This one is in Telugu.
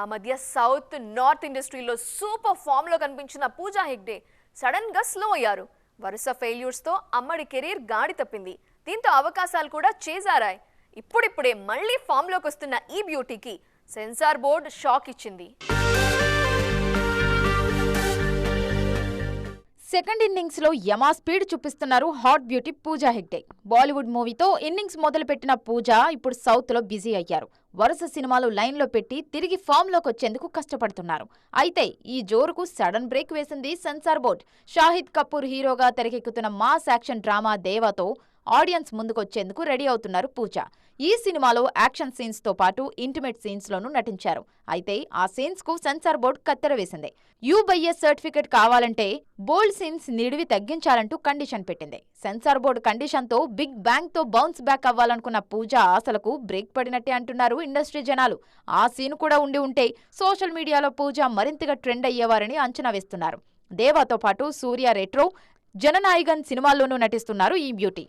ఆ మధ్య సౌత్ నార్త్ ఇండస్ట్రీలో సూపర్ ఫామ్లో కనిపించిన పూజా హెగ్డే సడన్గా స్లో అయ్యారు. వరుస ఫెయిల్యూర్స్తో అమ్మడి కెరీర్ గాడి తప్పింది. దీంతో అవకాశాలు కూడా చేజారాయి. ఇప్పుడిప్పుడే మళ్ళీ ఫామ్లోకి వస్తున్న ఈ బ్యూటీకి సెన్సార్ బోర్డ్ షాక్ ఇచ్చింది. సెకండ్ ఇన్నింగ్స్లో యమా స్పీడ్ చూపిస్తున్నారు hot beauty Pooja Hegde. Bollywood మూవీతో ఇన్నింగ్స్ మొదలుపెట్టిన పూజా ఇప్పుడు సౌత్లో బిజీ అయ్యారు. వరుస సినిమాలు లైన్లో పెట్టి తిరిగి ఫామ్లోకి వచ్చేందుకు కష్టపడుతున్నారు. అయితే ఈ జోరుకు సడన్ బ్రేక్ వేసింది సెన్సార్ బోర్డ్ షాహిద్ కపూర్ హీరోగా తెరకెక్కుతున్న మాస్ యాక్షన్ డ్రామా దేవాతో ఆడియన్స్ ముందుకొచ్చేందుకు రెడీ అవుతున్నారు పూజ. ఈ సినిమాలో యాక్షన్ సీన్స్తో పాటు ఇంటిమేట్ సీన్స్ లోనూ నటించారు. అయితే ఆ సీన్స్కు సెన్సార్ బోర్డు కత్తెర వేసింది. యూబైఎస్ సర్టిఫికెట్ కావాలంటే బోల్డ్ సీన్స్ నిడివి తగ్గించాలంటూ కండిషన్ పెట్టింది. సెన్సార్ బోర్డు కండిషన్తో బిగ్ బ్యాంగ్తో బౌన్స్ బ్యాక్ అవ్వాలనుకున్న పూజ ఆశలకు బ్రేక్ పడినట్టే అంటున్నారు ఇండస్ట్రీ జనాలు. ఆ సీన్ కూడా ఉండి ఉంటే సోషల్ మీడియాలో పూజ మరింతగా ట్రెండ్ అయ్యేవారని అంచనా వేస్తున్నారు. దేవాతో పాటు సూర్య రెట్రో జననాయగన్ సినిమాల్లోనూ నటిస్తున్నారు ఈ బ్యూటీ.